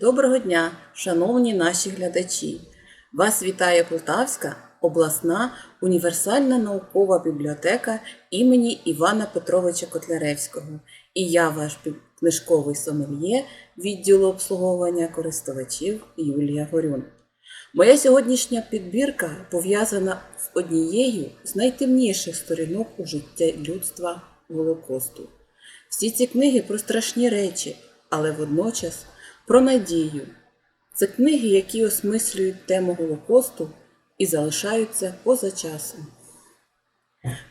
Доброго дня, шановні наші глядачі! Вас вітає Полтавська обласна універсальна наукова бібліотека імені Івана Петровича Котляревського. І я, ваш книжковий сомельє відділу обслуговування користувачів Юлія Горюн. Моя сьогоднішня підбірка пов'язана з однією з найтемніших сторінок у житті людства Голокосту. Всі ці книги про страшні речі, але водночас про надію. Це книги, які осмислюють тему Голокосту і залишаються поза часом.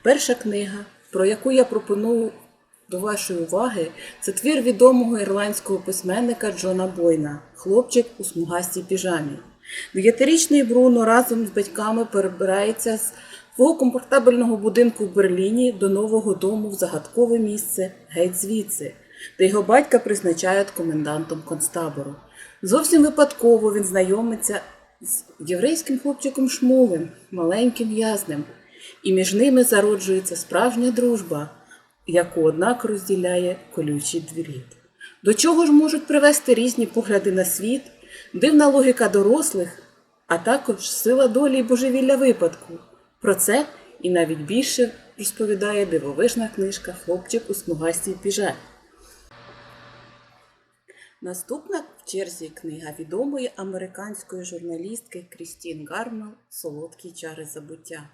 Перша книга, про яку я пропоную до вашої уваги, це твір відомого ірландського письменника Джона Бойна Хлопчик у смугастій піжамі. Дев'ятирічний Бруно разом з батьками перебирається з свого комфортабельного будинку в Берліні до нового дому в загадкове місце геть звідси, де його батька призначають комендантом концтабору. Зовсім випадково він знайомиться з єврейським хлопчиком Шмулем, маленьким в'язнем, і між ними зароджується справжня дружба, яку однак розділяє колючий двіріт. До чого ж можуть привести різні погляди на світ, дивна логіка дорослих, а також сила долі і божевілля випадку. Про це і навіть більше розповідає дивовижна книжка Хлопчик у смугастій піжамі. Наступна в черзі книга відомої американської журналістки Крістін Гармел Солодкі чари забуття.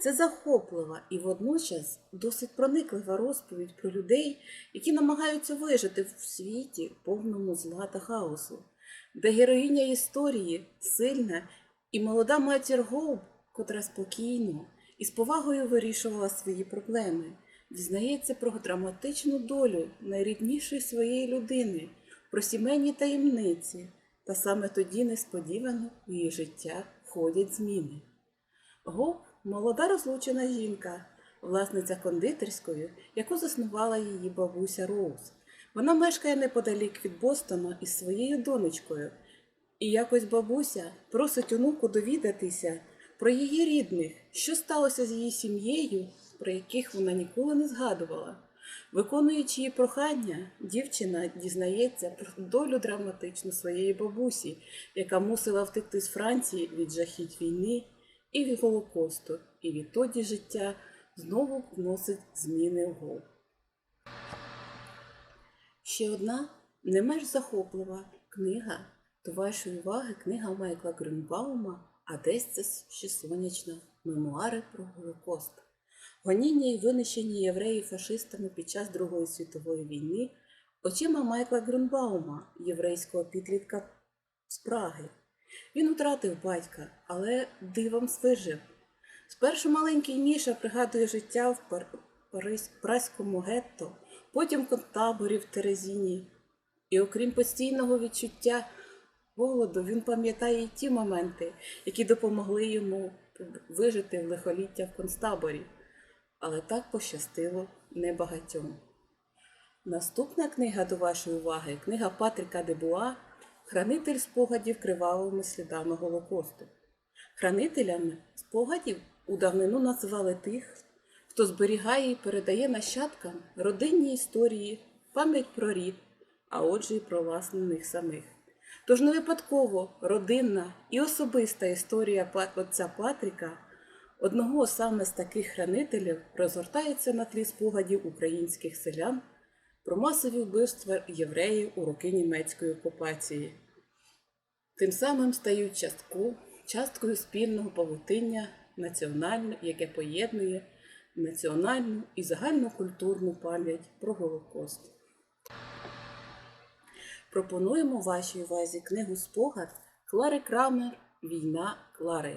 Це захоплива і водночас досить прониклива розповідь про людей, які намагаються вижити в світі повному зла та хаосу, де героїня історії сильна і молода матір Гоуб, котра спокійно і з повагою вирішувала свої проблеми, дізнається про драматичну долю найріднішої своєї людини, про сімейні таємниці, та саме тоді несподівано в її життя входять зміни. Гоп молода розлучена жінка, власниця кондитерської, яку заснувала її бабуся Роуз. Вона мешкає неподалік від Бостона із своєю донечкою, і якось бабуся просить онуку довідатися про її рідних, що сталося з її сім'єю, про яких вона ніколи не згадувала. Виконуючи її прохання, дівчина дізнається про долю драматичну своєї бабусі, яка мусила втекти з Франції від жахіть війни і від Голокосту, і відтоді життя знову вносить зміни в гол. Ще одна не менш захоплива книга до вашої уваги книга Майкла Грюнбаума «А десь це ще сонячно. Мемуари про Голокост. Гоніння і винищення євреїв фашистами під час Другої світової війни очима Майкла Грюнбаума, єврейського підлітка з Праги. Він втратив батька, але дивом вижив. Спершу маленький Міша пригадує життя в пар... Праському гетто, потім в концтаборі в Терезіні. І окрім постійного відчуття голоду, він пам'ятає і ті моменти, які допомогли йому вижити в лихоліття в концтаборі. Але так пощастило небагатьом. Наступна книга до вашої уваги книга Патріка Дебуа Хранитель спогадів кривавими слідами Голокосту. Хранителями спогадів у давнину називали тих, хто зберігає і передає нащадкам родинні історії, пам'ять про рід, а отже і про власне них самих. Тож не випадково родинна і особиста історія отця Патріка, одного саме з таких хранителів, розгортається на тлі спогадів українських селян про масові вбивства євреїв у роки німецької окупації. Тим самим стають частку, часткою спільного павутиння національне, яке поєднує національну і загальнокультурну пам'ять про Голокост. Пропонуємо вашій увазі книгу Спогад Клари Крамер Війна Клари.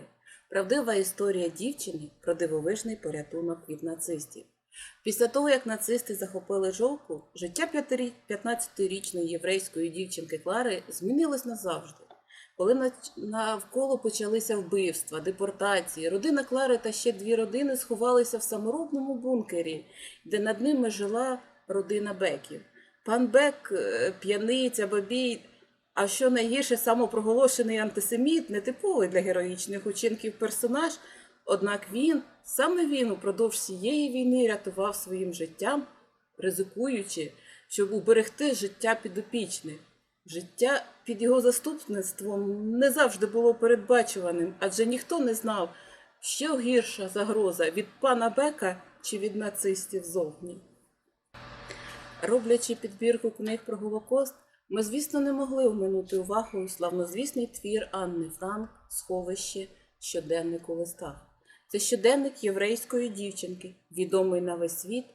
Правдива історія дівчини про дивовижний порятунок від нацистів. Після того, як нацисти захопили жовку, життя п'ятирі- 15-річної єврейської дівчинки Клари змінилось назавжди. Коли навколо почалися вбивства, депортації, родина Клари та ще дві родини сховалися в саморобному бункері, де над ними жила родина Беків. Пан Бек, е, п'яниця, бабій, а що найгірше, самопроголошений антисеміт, нетиповий для героїчних учинків персонаж, однак він, саме він упродовж цієї війни рятував своїм життям, ризикуючи, щоб уберегти життя підопічних. Життя під його заступництвом не завжди було передбачуваним, адже ніхто не знав, що гірша загроза від пана Бека чи від нацистів зовні. Роблячи підбірку книг про Голокост, ми, звісно, не могли оминути увагою славнозвісний твір Анни Франк Сховище щоденник у листах. Це щоденник єврейської дівчинки, відомий на весь світ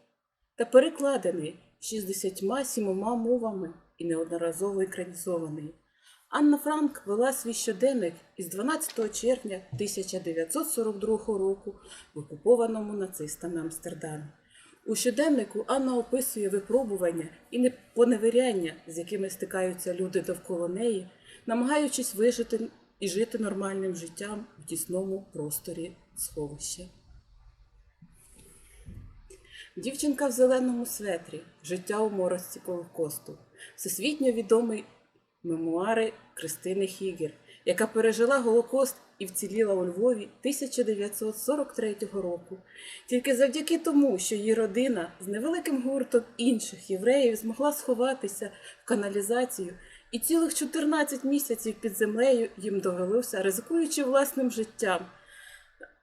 та перекладений 67 мовами і неодноразово екранізований. Анна Франк вела свій щоденник із 12 червня 1942 року в окупованому нацистами Амстердамі. У щоденнику Анна описує випробування і не- поневиряння, з якими стикаються люди довкола неї, намагаючись вижити і жити нормальним життям в тісному просторі сховища. Дівчинка в зеленому светрі, життя у морозці Колокосту, всесвітньо відомий мемуари Кристини Хігер, яка пережила Голокост і вціліла у Львові 1943 року. Тільки завдяки тому, що її родина з невеликим гуртом інших євреїв змогла сховатися в каналізацію, і цілих 14 місяців під землею їм довелося, ризикуючи власним життям,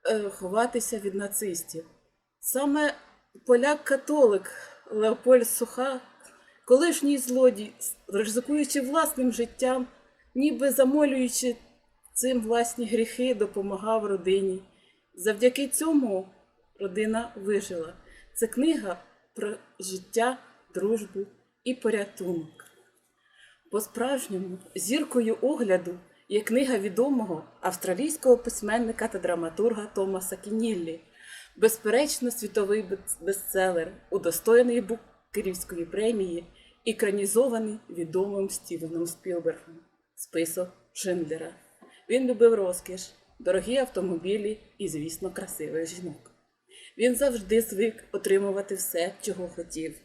е, ховатися від нацистів. Саме поляк-католик Леопольд Суха, колишній злодій, ризикуючи власним життям, ніби замолюючи цим власні гріхи, допомагав родині. Завдяки цьому родина вижила. Це книга про життя, дружбу і порятунок. По-справжньому зіркою огляду є книга відомого австралійського письменника та драматурга Томаса Кініллі. Безперечно, світовий бестселер, удостоєний Букерівської премії, екранізований відомим Стівеном Спілбергом. Список Шиндлера. Він любив розкіш, дорогі автомобілі і, звісно, красивих жінок. Він завжди звик отримувати все, чого хотів.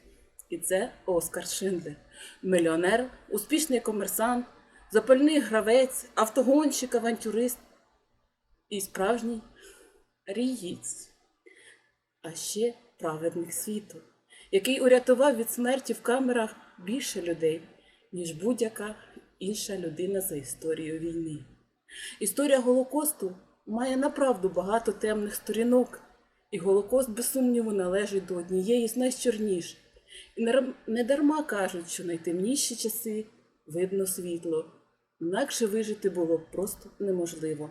І це Оскар Шиндлер. Мільйонер, успішний комерсант, запальний гравець, автогонщик, авантюрист і справжній рієць. А ще праведник світу, який урятував від смерті в камерах більше людей, ніж будь-яка інша людина за історією війни. Історія Голокосту має направду багато темних сторінок, і Голокост, без сумніву, належить до однієї з найчорніших. І не дарма кажуть, що найтемніші часи видно світло, інакше вижити було просто неможливо.